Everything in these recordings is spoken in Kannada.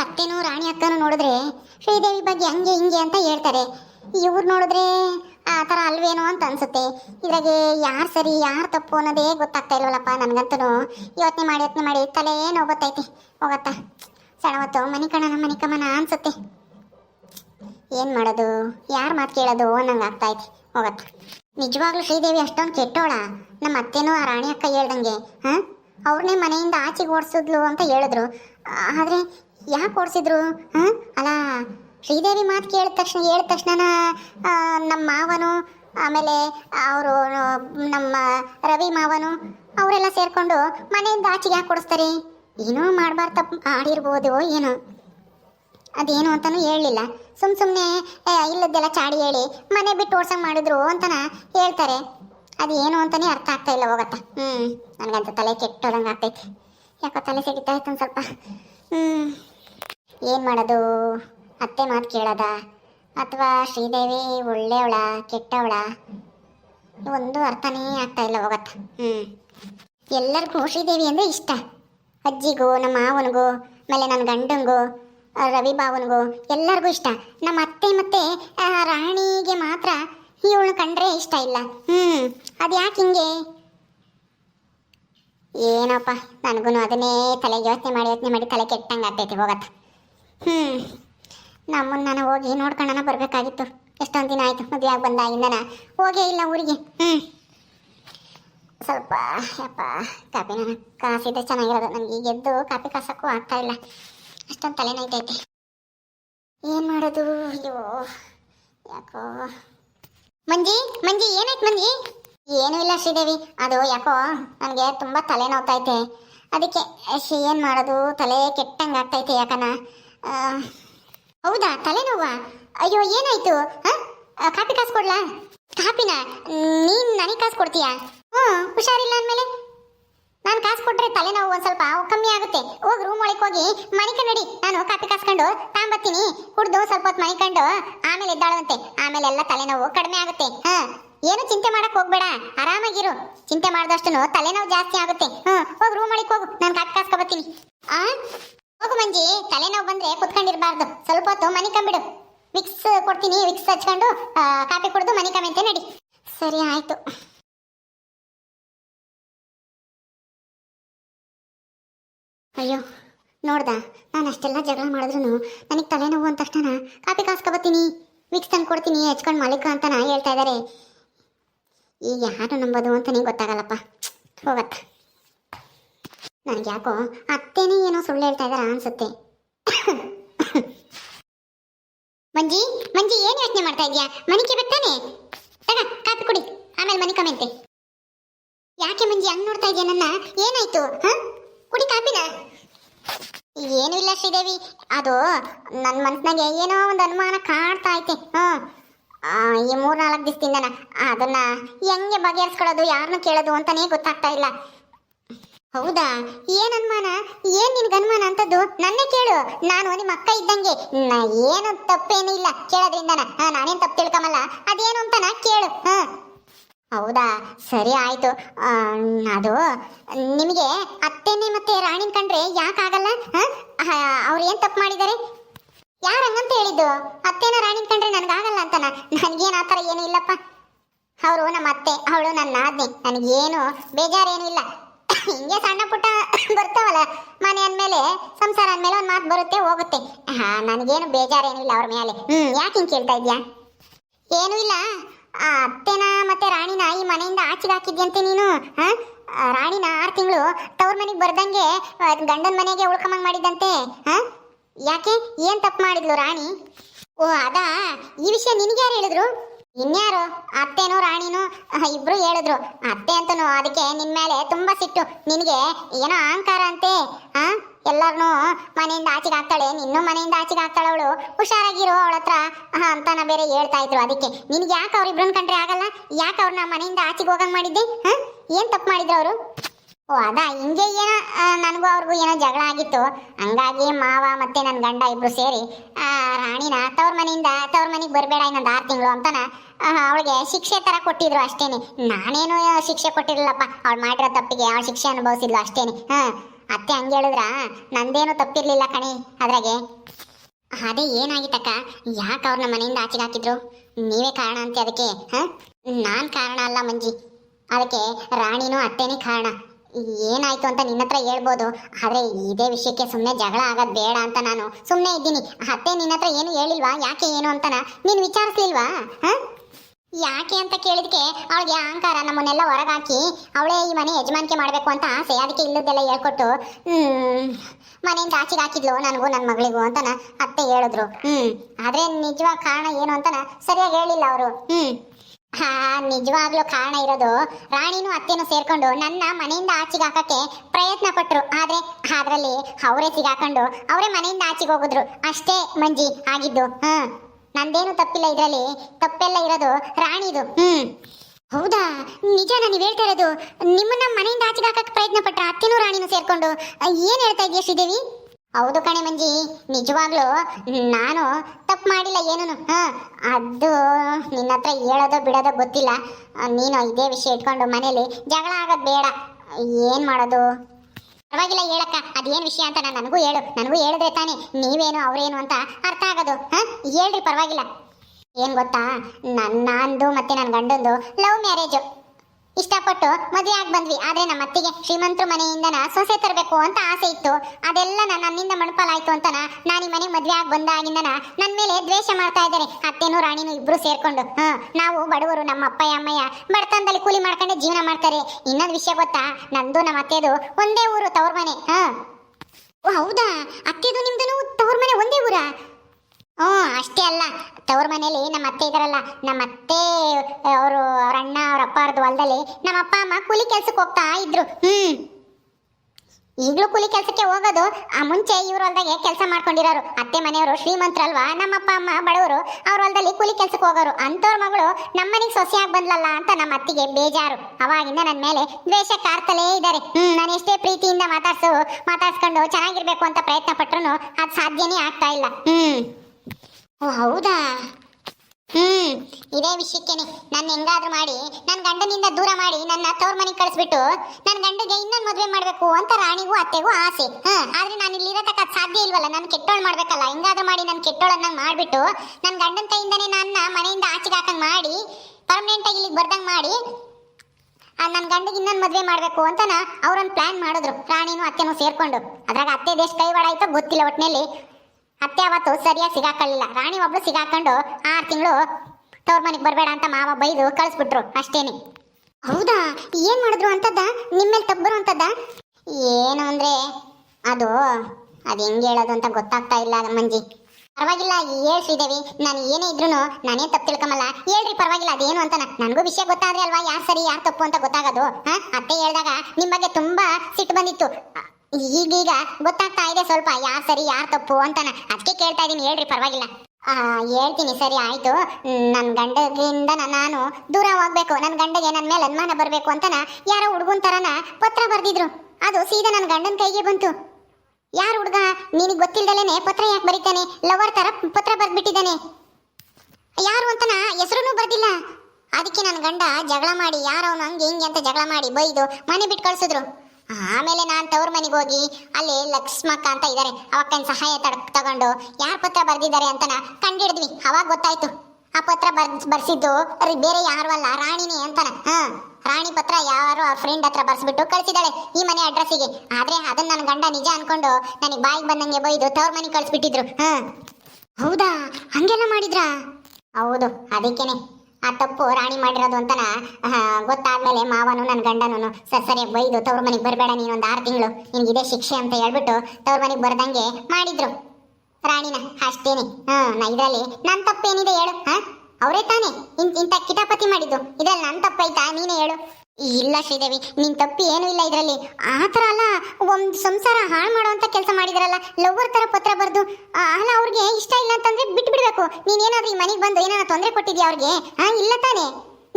ಅತ್ತೆನೂ ರಾಣಿ ಅಕ್ಕನೂ ನೋಡಿದ್ರೆ ಶ್ರೀದೇವಿ ಬಗ್ಗೆ ಹಂಗೆ ಹಿಂಗೆ ಅಂತ ಹೇಳ್ತಾರೆ. ಇವ್ರು ನೋಡಿದ್ರೆ ಆ ಥರ ಅಲ್ವೇನೋ ಅಂತ ಅನ್ಸುತ್ತೆ. ಇದ್ರಾಗೆ ಯಾರು ಸರಿ, ಯಾರು ತಪ್ಪು ಅನ್ನೋದೇ ಗೊತ್ತಾಗ್ತಾ ಇಲ್ವಲ್ಲಪ್ಪ ನನಗಂತೂ. ಯೋಚನೆ ಮಾಡಿ ಯೋಚನೆ ಮಾಡಿ, ತಲೆ ನೋವು ಗೊತ್ತೈತಿ. ಹೋಗತ್ತಾ. ಸಣ್ಣ ಮನಿ ಮನಿ ಕಮನ ಅನ್ಸುತ್ತೆ. ಏನು ಮಾಡೋದು? ಯಾರ್ ಮಾತು ಕೇಳೋದು ಅನ್ನಂಗೆ ಆಗ್ತೈತೆ ಹೋಗತ್ತ. ನಿಜವಾಗ್ಲೂ ಶ್ರೀದೇವಿ ಅಷ್ಟೊಂದು ಕೆಟ್ಟೋಳ. ನಮ್ಮ ಅತ್ತೆನೂ ಆ ರಾಣಿ ಅಕ್ಕ ಹೇಳ್ದಂಗೆ, ಹಾಂ? ಅವ್ರನ್ನೇ ಮನೆಯಿಂದ ಆಚೆಗೆ ಓಡಿಸಿದ್ಲು ಅಂತ ಹೇಳಿದ್ರು. ಆದರೆ ಯಾಕೆ ಓಡಿಸಿದ್ರು? ಹಾಂ? ಅಲ್ಲ ಶ್ರೀದೇವಿ ಮಾತು ಕೇಳಿದ ತಕ್ಷಣ, ಹೇಳಿದ ತಕ್ಷಣ ನಮ್ಮ ಮಾವನು, ಆಮೇಲೆ ಅವರು, ನಮ್ಮ ರವಿ ಮಾವನು, ಅವರೆಲ್ಲ ಸೇರಿಕೊಂಡು ಮನೆಯಿಂದ ಆಚೆಗೆ ಯಾಕೆ ಕೊಡಿಸ್ತಾರೆ ಏನೋ ಮಾಡಬಾರ್ದು ತಪ್ಪು ಆಡಿರ್ಬೋದು ಏನೋ. ಅದೇನು ಅಂತಲೂ ಹೇಳಲಿಲ್ಲ. ಸುಮ್ಮ ಸುಮ್ಮನೆ ಇಲ್ಲದ್ದೆಲ್ಲ ಚಾಡಿ ಹೇಳಿ, ಮನೆ ಬಿಟ್ಟು ಓಡ್ಸಂಗೆ ಮಾಡಿದ್ರು ಅಂತನ ಹೇಳ್ತಾರೆ. ಅದು ಏನು ಅಂತಲೇ ಅರ್ಥ ಆಗ್ತಾ ಇಲ್ಲ ಹೋಗತ್ತ. ಹ್ಞೂ ನನಗಂತ ತಲೆ ಕೆಟ್ಟೋದಂಗೆ ಆಗ್ತೈತೆ. ಯಾಕೋ ತಲೆ ಸಿಡಿತಾ ಇತ್ತು ಸ್ವಲ್ಪ. ಹ್ಮ್. ಏನು ಮಾಡೋದು? ಅತ್ತೆ ಮಾತು ಕೇಳೋದ? ಅಥವಾ ಶ್ರೀದೇವಿ ಒಳ್ಳೆಯವಳ, ಕೆಟ್ಟವಳ? ಒಂದು ಅರ್ಥನೇ ಆಗ್ತಾ ಇಲ್ಲ ಹೋಗತ್ತ. ಹ್ಞೂ ಎಲ್ಲರಿಗೂ ಶ್ರೀದೇವಿ ಅಂದರೆ ಇಷ್ಟ. ಅಜ್ಜಿಗೂ, ನಮ್ಮ ಮಾವನಿಗೂ, ಆಮೇಲೆ ನನ್ನ ಗಂಡನಿಗೂ ರವಿ ಬಾವನಿಗೂ, ಎಲ್ಲರಿಗೂ ಇಷ್ಟ. ನಮ್ಮ ಅತ್ತೆ ಮತ್ತೆ ರಾಣಿಗೆ ಮಾತ್ರ ಇವಳು ಕಂಡ್ರೆ ಇಷ್ಟ ಇಲ್ಲ. ಹ್ಞೂ ಅದು ಯಾಕೆ ಹಿಂಗೆ? ಏನಪ್ಪ ನನಗೂ ಅದನ್ನೇ ತಲೆ ಯೋಚನೆ ಮಾಡಿ ಯೋಚನೆ ಮಾಡಿ ತಲೆ ಕೆಟ್ಟಂಗೆ ಆಗ್ತೈತಿ ಹೋಗತ್ತ. ಹ್ಮ್. ನಮ್ಮನ್ನ ನಾನು ಹೋಗಿ ನೋಡ್ಕೊಳ್ಳೋಣ ಬರಬೇಕಾಗಿತ್ತು. ಎಷ್ಟೊಂದು ದಿನ ಆಯ್ತು, ಮದುವೆ ಆಗಿ ಬಂದಾಗಿಂದನ ಹೋಗೇ ಇಲ್ಲ ಊರಿಗೆ. ಹ್ಮ್. ಸ್ವಲ್ಪ, ಯಪ್ಪ ನಾನು ಕಾಸಿದ್ರೆ ಚೆನ್ನಾಗಿರೋದು. ನನಗೆ ಈಗ ಎದ್ದು ಕಾಪಿ ಕಾಸಕ್ಕೂ ಆಗ್ತಾ ಇಲ್ಲ. ಅಷ್ಟೊಂದು ತಲೆನೋಯ್ತೈತೆ ಏನು ಮಾಡೋದು? ಅಯ್ಯೋ, ಯಾಕೋ. ಮಂಜಿ ಮಂಜಿ, ಏನಾಯ್ತು ಮಂಜಿ? ಏನೂ ಇಲ್ಲ ಶ್ರೀದೇವಿ. ಅದು ಯಾಕೋ ನನಗೆ ತುಂಬ ತಲೆನೋವ್ತೈತೆ ಅದಕ್ಕೆ ಏನು ಮಾಡೋದು? ತಲೆ ಕೆಟ್ಟಂಗೆ ಆಗ್ತೈತೆ ಯಾಕನ? ಹೌದಾ? ತಲೆನೋವಾ? ಅಯ್ಯೋ, ಏನಾಯ್ತು? ಕಾಪಿ ಕಾಸು ಕೊಡ್ಲಾ? ಕಾಪಿನ ನೀನು ನನಗೆ ಕಾಸು ಕೊಡ್ತೀಯಾ? ಹ್ಞೂ, ಹುಷಾರಿಲ್ಲ ಅಂದಮೇಲೆ? ನಾನು ಕಾಸು ಕೊಟ್ರೆ ತಲೆನೋವು ಒಂದು ಸ್ವಲ್ಪ ಕಮ್ಮಿ ಆಗುತ್ತೆ. ಹೋಗಿ ರೂಮ್ ಒಳಗೆ ಹೋಗಿ ಮನಿಕ ನಡಿ. ನಾನು ಕಾಪಿ ಕಾಸ್ಕೊಂಡು ತಾಂಬತ್ತೀನಿ. ಕುಡ್ದು ಸ್ವಲ್ಪ ಹೊತ್ತು ಮೈಕಂಡು ಆಮೇಲೆ ಎದ್ದಾಳುವಂತೆ ಆಮೇಲೆ ಎಲ್ಲ ತಲೆನೋವು ಕಡಿಮೆ ಆಗುತ್ತೆ. ಹಾ. ಏನು ಚಿಂತೆ ಮಾಡಕ್ ಹೋಗ್ಬೇಡ. ಆರಾಮಾಗಿರು. ಚಿಂತೆ ಮಾಡಿದಷ್ಟು ತಲೆನೋವು ಜಾಸ್ತಿ ಆಗುತ್ತೆ. ಹ್ಮ್ ಹೋಗಿ ರೂಮ್ ಒಳಗೆ ಹೋಗು. ನಾನು ಕಾಪಿ ಕಾಸ್ಕೊಬತ್ತೀನಿ ಆ? ಹೋಗು ಮಂಜಿ, ತಲೆನೋವು ಬಂದ್ರೆ ಕುತ್ಕೊಂಡಿರ್ಬಾರ್ದು. ಸ್ವಲ್ಪ ಹೊತ್ತು ಮನಿಕೊಂಬಿಡು ವಿಕ್ಸ್ ಕೊಡ್ತೀನಿ ವಿಕ್ಸ್ ಹಚ್ಕೊಂಡು ಕಾಫಿ ಕುಡಿದು ಮನಿ ಮನಿಕಮೆಂತೆ ನಡಿ. ಸರಿ, ಆಯ್ತು. ಅಯ್ಯೋ, ನೋಡ್ದ, ನಾನು ಅಷ್ಟೆಲ್ಲ ಜಗಳ ಮಾಡಿದ್ರು ನನಗೆ ತಲೆನೋವು ಅಂತ ತಕ್ಷಣ ಕಾಫಿ ಕಾಸ್ಕೊಬತ್ತೀನಿ ವಿಕ್ಸ್ ತಂದು ಕೊಡ್ತೀನಿ, ಹೆಚ್ಕೊಂಡು ಮಾಲೀಕ ಅಂತ ನಾ ಹೇಳ್ತಾ ಇದ್ದಾರೆ ಈಗ ಯಾರು ನಂಬೋದು ಅಂತಲೇ ಗೊತ್ತಾಗಲ್ಲಪ್ಪ. ಹೋಗತ್ತ. ನನಗೆ ಯಾಕೋ ಅತ್ತೇನೇ ಏನೋ ಸುಳ್ಳು ಹೇಳ್ತಾ ಇದಾರ ಅನ್ಸುತ್ತೆ. ಮಂಜಿ ಮಂಜಿ, ಏನು ಯೋಚನೆ ಮಾಡ್ತಾ ಇದೀಯಾ? ಮನಿಕೆ ಬರ್ತಾನೆ ತಗ ಕಾಪಿ ಕುಡಿ. ಆಮೇಲೆ ಮನಿ ಕಮೆಂತೆ ಯಾಕೆ ಮಂಜಿ, ಹಂಗ್ ನೋಡ್ತಾ ಇದೀಯ ನನ್ನ? ಏನಾಯ್ತು? ಹ? ಕುಡಿ ಕಾಪಿನ ಏನು ಇಲ್ಲ ಶ್ರೀದೇವಿ. ಅದು ನನ್ನ ಮನ್ಸಿನಾಗೆ ಏನೋ ಒಂದು ಅನುಮಾನ ಕಾಡ್ತಾ ಐತೆ. ಹ್ಮ್ ಈ ಮೂರ್ ನಾಲ್ಕು ದಿವಸದಿಂದನ. ಅದನ್ನ ಹೆಂಗೆ ಬಗೆಹರಿಸ್ಕೊಳ್ಳೋದು ಯಾರನ್ನ ಕೇಳೋದು ಅಂತಾನೇ ಗೊತ್ತಾಗ್ತಾ ಇಲ್ಲ. ಹೌದಾ? ಏನ್ ಅನುಮಾನ? ಏನ್ ನಿನ್ಗೆ ಅನುಮಾನ ಅಂತದ್ದು? ನನ್ನ ಕೇಳು. ನಾನು ನಿಮ್ಮ ಅಕ್ಕ ಇದ್ದಂಗೆ. ನ- ಏನು ತಪ್ಪೇನು ಇಲ್ಲ ಕೇಳೋದ್ರಿಂದ ನಾನೇನ್ ತಪ್ಪು ತಿಳ್ಕಮಲ್ಲ? ಅದೇನು ಅಂತನ ಕೇಳು. ಹ. ಹೌದಾ? ಸರಿ ಆಯ್ತು. ಅದು ನಿಮಗೆ ಅತ್ತೆನೆ ಮತ್ತೆ ರಾಣಿನ ಕಂಡ್ರೆ ಯಾಕಾಗಲ್ಲ? ಅವ್ರು ಏನ್ ತಪ್ಪು ಮಾಡಿದ್ದಾರೆ? ಯಾರ ಹಂಗಂತ ಹೇಳಿದ್ದು? ಅತ್ತೆನ ರಾಣಿನ ಕಂಡ್ರೆ ನನ್ಗಾಗಲ್ಲ ಅಂತನ? ನನ್ಗೇನ್ ಆ ಥರ ಏನೂ ಇಲ್ಲಪ್ಪ. ಅವರು ನಮ್ಮ ಅತ್ತೆ, ಅವಳು ನನ್ನ ನಾದ್ನಿ ನನಗೇನು ಬೇಜಾರೇನು ಇಲ್ಲ. ಹಿಂಗೆ ಸಣ್ಣ ಪುಟ್ಟ ಬರ್ತಾವಲ್ಲ, ಮನೆ ಅಂದಮೇಲೆ, ಸಂಸಾರ ಅಂದಮೇಲೆ ಒಂದು ಮಾತು ಬರುತ್ತೆ, ಹೋಗುತ್ತೆ. ಹಾ, ನನಗೇನು ಬೇಜಾರೇನು ಇಲ್ಲ ಅವ್ರ ಮೇಲೆ. ಹ್ಞೂ ಯಾಕೆ ಹಿಂಗೆ ಕೇಳ್ತಾ ಇದೆಯಾ? ಏನೂ ಇಲ್ಲ. ಆ ಅತ್ತೆನ ಮತ್ತೆ ರಾಣಿನ ಈ ಮನೆಯಿಂದ ಆಚೆಗೆ ಹಾಕಿದ್ಯಂತೆ ನೀನು, ಹಾ? ರಾಣಿನ ಆರು ತಿಂಗಳು ತವ್ರ ಮನೆಗೆ ಬರ್ದಂಗೆ ಗಂಡನ ಮನೆಗೆ ಉಳ್ಕೊಂಬಂಗ್ ಮಾಡಿದಂತೆ ಹಾ? ಯಾಕೆ? ಏನು ತಪ್ಪು ಮಾಡಿದ್ಲು ರಾಣಿ? ಓ, ಅದಾ? ಈ ವಿಷಯ ನಿನಗ್ಯಾರು ಹೇಳಿದ್ರು? ಇನ್ಯಾರು? ಅತ್ತೆನೋ ರಾಣಿನೂ ಇಬ್ರು ಹೇಳಿದ್ರು. ಅತ್ತೆ ಅಂತನು, ಅದಕ್ಕೆ ನಿನ್ ಮೇಲೆ ತುಂಬಾ ಸಿಟ್ಟು. ನಿನಗೆ ಏನೋ ಅಹಂಕಾರ ಅಂತೆ, ಆ? ಎಲ್ಲಾರನು ಮನೆಯಿಂದ ಆಚೆಗೆ ಹಾಕ್ತಾಳೆ, ನಿನ್ನೂ ಮನೆಯಿಂದ ಆಚೆಗೆ ಹಾಕ್ತಾಳೆ ಅವಳು. ಹುಷಾರಾಗಿರು ಅವಳ ಹತ್ರ ಅಂತಾನ ಬೇರೆ ಹೇಳ್ತಾ ಇದ್ರು ಅದಕ್ಕೆ. ನಿನ್ಗೆ ಯಾಕೆ ಅವ್ರಿಬ್ರನ್ನ ಕಂಡ್ರೆ ಆಗಲ್ಲ? ಯಾಕೆ ಅವ್ರನ್ನ ಮನೆಯಿಂದ ಆಚೆಗೆ ಹೋಗಂಗ್ ಮಾಡಿದ್ದೆ, ಹಾ? ಏನ್ ತಪ್ಪು ಮಾಡಿದ್ರು ಅವರು? ಓ, ಅದಾ, ಹಿಂಗೆ ಏನೋ ನನಗೂ ಅವ್ರಿಗೂ ಏನೋ ಜಗಳ ಆಗಿತ್ತು. ಹಂಗಾಗಿ ಮಾವ ಮತ್ತೆ ನನ್ನ ಗಂಡ ಇಬ್ರು ಸೇರಿ ರಾಣಿನ ತವ್ರ ಮನೆಯಿಂದ, ತವ್ರ ಮನೆಗೆ ಬರಬೇಡ ಇನ್ನೊಂದು ಆರು ತಿಂಗಳು ಅಂತನ ಅವಳಿಗೆ ಶಿಕ್ಷೆ ತರ ಕೊಟ್ಟಿದ್ರು ಅಷ್ಟೇನೆ. ನಾನೇನು ಶಿಕ್ಷೆ ಕೊಟ್ಟಿರಲಿಲ್ಲಪ್ಪ. ಅವಳು ಮಾಡಿರೋ ತಪ್ಪಿಗೆ ಅವಳು ಶಿಕ್ಷೆ ಅನುಭವಿಸಿದ್ಲು ಅಷ್ಟೇನೆ. ಹಾಂ, ಅತ್ತೆ ಹಂಗೆ ಹೇಳಿದ್ರ? ನಂದೇನು ತಪ್ಪಿರಲಿಲ್ಲ ಕಣಿ ಅದ್ರಾಗೆ. ಅದೇ ಏನಾಗಿತ್ತಕ್ಕ? ಯಾಕೆ ಅವ್ರನ್ನ ಮನೆಯಿಂದ ಆಚೆಗೆ ಹಾಕಿದ್ರು? ನೀವೇ ಕಾರಣ ಅಂತ ಅದಕ್ಕೆ, ಹಾಂ? ನಾನು ಕಾರಣ ಅಲ್ಲ ಮಂಜಿ. ಅದಕ್ಕೆ ರಾಣಿನೂ ಅತ್ತೆನೇ ಕಾರಣ. ಏನಾಯ್ತು ಅಂತ ನಿನ್ನ ಹತ್ರ ಹೇಳ್ಬೋದು. ಆದ್ರೆ ಇದೇ ವಿಷಯಕ್ಕೆ ಸುಮ್ಮನೆ ಜಗಳ ಆಗೋದು ಬೇಡ ಅಂತ ನಾನು ಸುಮ್ಮನೆ ಇದ್ದೀನಿ. ಅತ್ತೆ ನಿನ್ನ ಹತ್ರ ಏನು ಹೇಳಿಲ್ವಾ? ಯಾಕೆ ಏನು ಅಂತನ ನೀನು ವಿಚಾರಿಸ್ಲಿಲ್ವಾ? ಯಾಕೆ ಅಂತ ಕೇಳಿದಕ್ಕೆ ಅವಳಿಗೆ ಅಹಂಕಾರ ನಮ್ಮನ್ನೆಲ್ಲ ಹೊರಗಾಕಿ ಅವಳೇ ಈ ಮನೆ ಯಜಮಾನಿಕೆ ಮಾಡಬೇಕು ಅಂತ ಆಸೆ. ಅದಕ್ಕೆ ಇಲ್ಲದೆಲ್ಲ ಹೇಳ್ಕೊಟ್ಟು ಮನೆಯಿಂದ ಆಚೆಗೆ ಹಾಕಿದ್ಲು ನನಗೂ ನನ್ನ ಮಗಳಿಗೂ ಅಂತನ ಅತ್ತೆ ಹೇಳಿದ್ರು. ಹ್ಮ್, ಆದ್ರೆ ನಿಜವಾದ ಕಾರಣ ಏನು ಅಂತನ ಸರಿಯಾಗಿ ಹೇಳಿಲ್ಲ ಅವರು. ಹ್ಮ್. ಹಾ, ನಿಜವಾಗ್ಲೂ ಕಾರಣ ಇರೋದು ರಾಣಿನೂ ಅತ್ತೆನೂ ಸೇರ್ಕೊಂಡು ನನ್ನ ಮನೆಯಿಂದ ಆಚೆಗೆ ಹಾಕಕ್ಕೆ ಪ್ರಯತ್ನ ಪಟ್ರು. ಆದ್ರೆ ಅದ್ರಲ್ಲಿ ಅವರೇ ಸಿಗಾಕೊಂಡು ಅವರೇ ಮನೆಯಿಂದ ಆಚೆಗೆ ಹೋಗಿದ್ರು. ಅಷ್ಟೇ ಮಂಜಿ ಆಗಿದ್ದು. ಹ್ಮ್ ನಂದೇನು ತಪ್ಪಿಲ್ಲ ಇದರಲ್ಲಿ. ತಪ್ಪೆಲ್ಲ ಇರೋದು ರಾಣಿದು. ಹ್ಮ್. ಹೌದಾ? ನಿಜಾನ ನೀವ್ ಹೇಳ್ತಾ ಇರೋದು? ನಿಮ್ಮನ್ನ ಮನೆಯಿಂದ ಆಚೆಗೆ ಹಾಕಕ್ಕೆ ಪ್ರಯತ್ನ ಪಟ್ಟ ಅತ್ತೆನೂ ರಾಣಿನೂ ಸೇರ್ಕೊಂಡು? ಏನ್ ಹೇಳ್ತಾ ಇದೀಯ ಶ್ರೀದೇವಿ? ಹೌದು ಕಣೆ ಮಂಜಿ. ನಿಜವಾಗ್ಲೂ ನಾನು ತಪ್ಪು ಮಾಡಿಲ್ಲ ಏನೂನು? ಹಾ, ಅದು ನಿನ್ನ ಹತ್ರ ಹೇಳೋದೋ ಬಿಡೋದೋ ಗೊತ್ತಿಲ್ಲ. ನೀನು ಇದೇ ವಿಷಯ ಇಟ್ಕೊಂಡು ಮನೇಲಿ ಜಗಳ ಆಗೋದು ಬೇಡ. ಏನು ಮಾಡೋದು? ಪರವಾಗಿಲ್ಲ ಹೇಳಕ್ಕ, ಅದೇನ್ ವಿಷಯ ಅಂತ ನಾನು ನನಗೂ ಹೇಳು. ನನಗೂ ಹೇಳಿದ್ರೆ ತಾನೇ. ನೀವೇನು ಅವರೇನು ಅಂತ ಅರ್ಥ ಆಗೋದು. ಹಾ, ಹೇಳ್ರಿ ಪರವಾಗಿಲ್ಲ. ಏನು ಗೊತ್ತಾ? ನನ್ನ ನಂದು ಮತ್ತೆ ನನ್ನ ಗಂಡಂದು ಲವ್ ಮ್ಯಾರೇಜು ಇಷ್ಟಪಟ್ಟು ಮದುವೆ ಆಗಿ ಬಂದ್ವಿ. ಆದ್ರೆ ನಮ್ಮ ಅತ್ತಿಗೆ ಶ್ರೀಮಂತರ ಮನೆಯಿಂದನ ಸೊಸೆ ತರಬೇಕು ಅಂತ ಆಸೆ ಇತ್ತು. ಅದೆಲ್ಲ ನನ್ನ ನನ್ನಿಂದ ಮಣಪಾಲಾಯ್ತು ಅಂತ ನಾನು ಈ ಮನೆಗೆ ಮದುವೆ ಆಗಿ ಬಂದಾಗಿಂದನ ನನ್ನ ಮೇಲೆ ದ್ವೇಷ ಮಾಡ್ತಾ ಇದ್ದಾರೆ ಅತ್ತೆನೂ ರಾಣಿನೂ ಇಬ್ರು ಸೇರ್ಕೊಂಡು, ಹಾ, ನಾವು ಬಡವರು, ನಮ್ಮ ಅಪ್ಪಯ್ಯ, ಅಮ್ಮಯ್ಯ ಬಡತನದಲ್ಲಿ ಕೂಲಿ ಮಾಡ್ಕೊಂಡೆ ಜೀವನ ಮಾಡ್ತಾರೆ. ಇನ್ನೊಂದು ವಿಷಯ ಗೊತ್ತಾ? ನಂದು ನಮ್ಮ ಅತ್ತೆದು ಒಂದೇ ಊರು, ತವ್ರ ಮನೆ, ಹಾ. ಹೌದಾ? ಅತ್ತೆದು ನಿಮ್ದು ತವ್ರ ಮನೆ ಒಂದೇ ಊರಾ? ಹ್ಞೂ, ಅಷ್ಟೇ ಅಲ್ಲ. ತವ್ರ ಮನೇಲಿ ನಮ್ಮ ಅತ್ತೆ ಇದಾರಲ್ಲ, ನಮ್ಮ ಅತ್ತೆ ಅವರು, ಅವ್ರ ಅಣ್ಣ, ಅವ್ರ ಅಪ್ಪ ಅವ್ರದ್ದು ಹೊಲದಲ್ಲಿ ನಮ್ಮ ಅಪ್ಪ, ಅಮ್ಮ ಕೂಲಿ ಕೆಲ್ಸಕ್ಕೆ ಹೋಗ್ತಾ ಇದ್ರು. ಹ್ಞೂ. ಈಗಲೂ ಕೂಲಿ ಕೆಲಸಕ್ಕೆ ಹೋಗೋದು, ಆ ಮುಂಚೆ ಇವ್ರ ಹೊಲ್ದಾಗೆ ಕೆಲಸ ಮಾಡ್ಕೊಂಡಿರೋರು. ಅತ್ತೆ ಮನೆಯವರು ಶ್ರೀಮಂತರಲ್ವಾ? ನಮ್ಮ ಅಪ್ಪ, ಅಮ್ಮ, ಬಡವರು ಅವ್ರ ಹೊಲದಲ್ಲಿ ಕೂಲಿ ಕೆಲಸಕ್ಕೆ ಹೋಗೋರು. ಅಂಥವ್ರ ಮಗಳು ನಮ್ಮ ಮನೆಗೆ ಸೊಸೆಯಾಗಿ ಬಂದ್ಲಲ್ಲ ಅಂತ ನಮ್ಮ ಅತ್ತಿಗೆ ಬೇಜಾರು. ಅವಾಗಿಂದ ನನ್ನ ಮೇಲೆ ದ್ವೇಷ ಕಾರ್ತಲೇ ಇದ್ದಾರೆ. ಹ್ಞೂ, ನಾನು ಎಷ್ಟೇ ಪ್ರೀತಿಯಿಂದ ಮಾತಾಡ್ಸು, ಮಾತಾಡ್ಸ್ಕೊಂಡು ಚೆನ್ನಾಗಿರ್ಬೇಕು ಅಂತ ಪ್ರಯತ್ನ ಪಟ್ರು ಅದು ಸಾಧ್ಯನೇ ಆಗ್ತಾ ಇಲ್ಲ. ಹ್ಮ್ ಓ, ಹೌದಾ? ಹ್ಮ್, ಇದೇ ವಿಷಯಕ್ಕೇನೆ. ನನ್ನ ಹೆಂಗಾದ್ರೂ ಮಾಡಿ ನನ್ನ ಗಂಡನಿಂದ ದೂರ ಮಾಡಿ, ನನ್ನ ತವ್ರ ಮನೆಗೆ ಕಳಿಸ್ಬಿಟ್ಟು ನನ್ನ ಗಂಡಿಗೆ ಇನ್ನೊಂದು ಮದುವೆ ಮಾಡಬೇಕು ಅಂತ ರಾಣಿಗೂ ಅತ್ತೆಗೂ ಆಸೆ. ಹ, ಆದ್ರೆ ನಾನು ಇಲ್ಲಿ ಇರೋದಕ್ಕೆ ಸಾಧ್ಯ ಇಲ್ವಲ್ಲ? ನಾನು ಕೆಟ್ಟೋಳು ಮಾಡ್ಬೇಕಲ್ಲ? ಹೆಂಗಾದ್ರೂ ಮಾಡಿ ನನ್ನ ಕೆಟ್ಟೋಳನ್ನ ಮಾಡಿಬಿಟ್ಟು ನನ್ನ ಗಂಡನ ಕೈಯಿಂದನೇ ನನ್ನ ಮನೆಯಿಂದ ಆಚೆಗೆ ಹಾಕಂಗ್ ಮಾಡಿ ಪರ್ಮನೆಂಟ್ ಆಗಿ ಇಲ್ಲಿಗೆ ಬರ್ದಂಗ್ ಮಾಡಿ ನನ್ನ ಗಂಡಿಗೆ ಇನ್ನೊಂದು ಮದುವೆ ಮಾಡಬೇಕು ಅಂತನ ಅವರೊಂದು ಪ್ಲಾನ್ ಮಾಡಿದ್ರು, ರಾಣಿನೂ ಅತ್ತೆನೂ ಸೇರ್ಕೊಂಡು. ಅದ್ರಾಗ ಅತ್ತೆ ದೇಶ ಕೈವಾಡ ಆಯ್ತೋ ಗೊತ್ತಿಲ್ಲ ಒಟ್ಟಿನಲ್ಲಿ ಅತ್ತೆ ಅವತ್ತು ಸರಿಯಾಗಿ ಸಿಗಾಕೊಳ್ಳಿಲ್ಲ. ರಾಣಿ ಒಬ್ಳು ಸಿಗಾಕೊಂಡು ಆರು ತಿಂಗಳು ತವ್ರ ಮನೆಗೆ ಬರಬೇಡ ಅಂತ ಮಾವ ಬೈದು ಕಳಿಸ್ಬಿಟ್ರು ಅಷ್ಟೇನೆ. ಹೌದಾ? ಏನು ಮಾಡಿದ್ರು ಅಂತದ್ದ? ನಿಮ್ಮೇಲೆ ತಬ್ಬರು ಅಂತದ್ದ? ಏನು ಅಂದರೆ ಅದು ಅದು ಹೆಂಗೆ ಹೇಳೋದು ಅಂತ ಗೊತ್ತಾಗ್ತಾ ಇಲ್ಲ ಮಂಜಿ. ಪರವಾಗಿಲ್ಲ ಹೇಳ್ ಶ್ರೀದೇವಿ ನಾನು ಏನೇ ಇದ್ರು ನಾನೇ ತಪ್ಪು ತಿಳ್ಕೊಂಬಲ್ಲ ಹೇಳ್ರಿ ಪರವಾಗಿಲ್ಲ ಅದೇನು ಅಂತ ನನಗೂ ವಿಷಯ ಗೊತ್ತಾದ್ರೆ ಅಲ್ವಾ ಯಾರು ಸರಿ ಯಾರು ತಪ್ಪು ಅಂತ ಗೊತ್ತಾಗೋದು. ಹಾಂ? ಅತ್ತೆ ಹೇಳಿದಾಗ ನಿಮ್ಮ ಬಗ್ಗೆ ತುಂಬಾ ಸಿಟ್ಟು ಬಂದಿತ್ತು. ಈಗೀಗ ಗೊತ್ತಾಗ್ತಾ ಇದೆ ಸ್ವಲ್ಪ. ಯಾರು ಸರಿ, ಯಾರು ತಪ್ಪು ಅಂತಾನ. ಅದಕ್ಕೆ ಕೇಳ್ತಾ ಇದೀನಿ. ಹೇಳ್ರಿ, ಪರವಾಗಿಲ್ಲ. ಹೇಳ್ತೀನಿ. ಸರಿ, ಆಯ್ತು. ನನ್ನ ಗಂಡಗಿಂದ ನಾನು ದೂರ ಹೋಗ್ಬೇಕು ನನ್ನ ಗಂಡಗೆ ನನ್ನ ಮೇಲೆ ಅನುಮಾನ ಬರಬೇಕು ಅಂತನ ಯಾರೋ ಹುಡುಗನ್ ಥರನ ಪತ್ರ ಬರ್ದಿದ್ರು. ಅದು ಸೀದಾ ನನ್ನ ಗಂಡನ ಕೈಗೆ ಬಂತು. ಯಾರು ಹುಡುಗ? ನಿನಗೆ ಗೊತ್ತಿಲ್ದಲೇನೆ ಪತ್ರ ಯಾಕೆ ಬರೀತಾನೆ? ಲವರ್ ತರ ಪತ್ರ ಬರ್ದ್ಬಿಟ್ಟಿದ್ದಾನೆ. ಯಾರು ಅಂತನ? ಹೆಸರು ಬರ್ದಿಲ್ಲ. ಅದಕ್ಕೆ ನನ್ನ ಗಂಡ ಜಗಳ ಮಾಡಿ, ಯಾರು ಅವನು ಹಂಗೆ ಹಿಂಗೆ ಅಂತ ಜಗಳ ಮಾಡಿ ಬೈದು ಮನೆ ಬಿಟ್ಟು ಕಳ್ಸಿದ್ರು. ಆಮೇಲೆ ನಾನು ತವ್ರ ಮನೆಗೆ ಹೋಗಿ ಅಲ್ಲಿ ಲಕ್ಷ್ಮಕ್ಕ ಅಂತ ಇದ್ದಾರೆ ಅವಕ್ಕನ ಸಹಾಯ ತಡ್, ತಗೊಂಡು ಯಾರು ಪತ್ರ ಬರ್ದಿದ್ದಾರೆ ಅಂತನ ಕಂಡಿಡಿದ್ವಿ. ಅವಾಗ ಗೊತ್ತಾಯ್ತು. ಆ ಪತ್ರ ಬರ್ ಬರ್ಸಿದ್ದು ಬೇರೆ ಯಾರು ಅಲ್ಲ, ರಾಣಿನೇ ಅಂತನ. ಹಾ, ರಾಣಿ ಪತ್ರ ಯಾರು ಆ ಫ್ರೆಂಡ್ ಹತ್ರ ಬರ್ಸ್ಬಿಟ್ಟು ಕಳ್ಸಿದಾಳೆ ಈ ಮನೆ ಅಡ್ರೆಸ್ಸಿಗೆ ಆದ್ರೆ ಅದನ್ನ ನನ್ನ ಗಂಡ ನಿಜ ಅನ್ಕೊಂಡು ನನಗೆ ಬಾಯಿಗೆ ಬಂದಂಗೆ ಬೈದು ತವ್ರ ಮನೆಗೆ ಕಳ್ಸಿಬಿಟ್ಟಿದ್ರು. ಹಾ. ಹೌದಾ? ಹಂಗೆಲ್ಲ ಮಾಡಿದ್ರಾ? ಹೌದು, ಅದಕ್ಕೇನೆ. ಆ ತಪ್ಪು ರಾಣಿ ಮಾಡಿರೋದು ಅಂತನ ಗೊತ್ತಾದ್ಮೇಲೆ ಮಾವನು ನನ್ನ ಗಂಡನೂ ಸರ್, ಸರಿ, ಬೈದು, ತವ್ರ ಮನೆಗೆ ಬರಬೇಡ ನೀನು ಒಂದು ಆರು ತಿಂಗಳು. ನಿನ್ಗೆ ಇದೇ ಶಿಕ್ಷೆ ಅಂತ ಹೇಳ್ಬಿಟ್ಟು ತವ್ರ ಮನೆಗೆ ಬರ್ದಂಗೆ ಮಾಡಿದ್ರು. ರಾಣಿನ, ಅಷ್ಟೇನೆ. ಹ್ಮ್ ನಾ ಇದರಲ್ಲಿ ನನ್ನ ತಪ್ಪೇನಿದೆ ಹೇಳು. ಹಾ? ಅವರೇ ತಾನೇ. ಇಂಥ ಕಿತಾಪತಿ ಮಾಡಿದ್ದು. ಇದರಲ್ಲಿ ನನ್ನ ತಪ್ಪೈತಾ? ನೀನೇ ಹೇಳು. ಇಲ್ಲ ಶ್ರೀದೇವಿ, ನಿನ್ ತಪ್ಪು ಏನೂ ಇಲ್ಲ ಇದರಲ್ಲಿ. ಆ ಥರ ಅಲ್ಲ, ಒಂದು ಸಂಸಾರ ಹಾಳು ಮಾಡುವಂತ ಕೆಲಸ ಮಾಡಿದ್ರಲ್ಲ, ಲವ್ವರ್ ತರ ಪತ್ರ ಬರೆದು ಅಲ್ಲ, ಅವ್ರಿಗೆ ಇಷ್ಟ ಇಲ್ಲ ಅಂತಂದ್ರೆ ಬಿಟ್ಟು ಬಿಡ್ಬೇಕು ನೀನೇನಾದ್ರೂ ಈ ಮನೆಗೆ ಬಂದು ಏನಾರ ತೊಂದರೆ ಕೊಟ್ಟಿದ್ಯಾ ಅವ್ರಿಗೆ? ಹಾ ಇಲ್ಲ ತಾನೆ.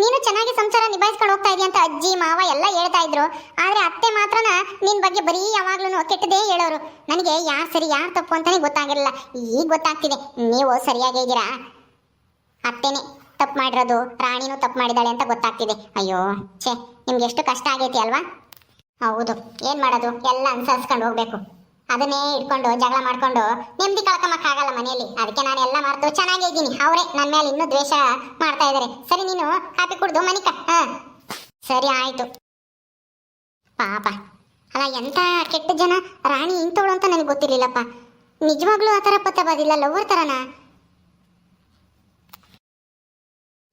ನೀನು ಚೆನ್ನಾಗಿ ಸಂಸಾರ ನಿಭಾಯಿಸ್ಕೊಂಡು ಹೋಗ್ತಾ ಇದೀಯ ಅಂತ ಅಜ್ಜಿ, ಮಾವ ಎಲ್ಲ ಹೇಳ್ತಾ ಇದ್ರು. ಆದ್ರೆ ಅತ್ತೆ ಮಾತ್ರನ ನಿನ್ ಬಗ್ಗೆ ಬರೀ ಯಾವಾಗ್ಲೂ ಕೆಟ್ಟದೇ ಹೇಳೋರು. ನನಗೆ ಯಾರು ಸರಿ, ಯಾರು ತಪ್ಪು ಅಂತಾನೆ ಗೊತ್ತಾಗಿರಲಿಲ್ಲ ಈಗ ಗೊತ್ತಾಗ್ತಿದೆ, ನೀವು ಸರಿಯಾಗೇ ಇದ್ದೀರಾ? ಅತ್ತೆನೇ. ತಪ್ಪು ಮಾಡಿರೋದು ರಾಣಿನೂ ತಪ್ಪು ಮಾಡಿದಾಳೆ ಅಂತ ಗೊತ್ತಾಗ್ತಿದೆ. ಅಯ್ಯೋ, ಛೇ, ನಿಮ್ಗೆ ಎಷ್ಟು ಕಷ್ಟ ಆಗೈತಿ ಅಲ್ವಾ? ಹೌದು, ಏನ್ ಮಾಡೋದು? ಎಲ್ಲ ಅನುಸರಿಸ್ಕೊಂಡು ಹೋಗ್ಬೇಕು. ಅದನ್ನೇ ಇಟ್ಕೊಂಡು ಜಗಳ ಮಾಡ್ಕೊಂಡು ನೆಮ್ಮದಿ ಕಳ್ಕೊಂಬಕ್ಕಾಗಲ್ಲ ಮನೆಯಲ್ಲಿ. ಅದಕ್ಕೆ ನಾನು ಎಲ್ಲ ಮರೆತು ಚೆನ್ನಾಗೇ ಇದ್ದೀನಿ. ಅವರೇ ನನ್ನ ಮೇಲೆ ಇನ್ನೂ ದ್ವೇಷ ಮಾಡ್ತಾ ಇದ್ದಾರೆ. ಸರಿ, ನೀನು ಕಾಫಿ ಕುಡ್ದು ಮನಿಕ ಹ. ಸರಿ, ಆಯ್ತು. ಪಾಪ. ಅಲ್ಲ ಎಂತ ಕೆಟ್ಟ ಜನ ರಾಣಿ ಇಂಥವಳು ಅಂತ ನನಗೆ ಗೊತ್ತಿರ್ಲಿಲ್ಲಪ್ಪ. ನಿಜವಾಗ್ಲೂ ಆ ಥರ ಪತ್ತೆ ಬದಿಲ್ಲ ಲವರ್ ಥರನಾ?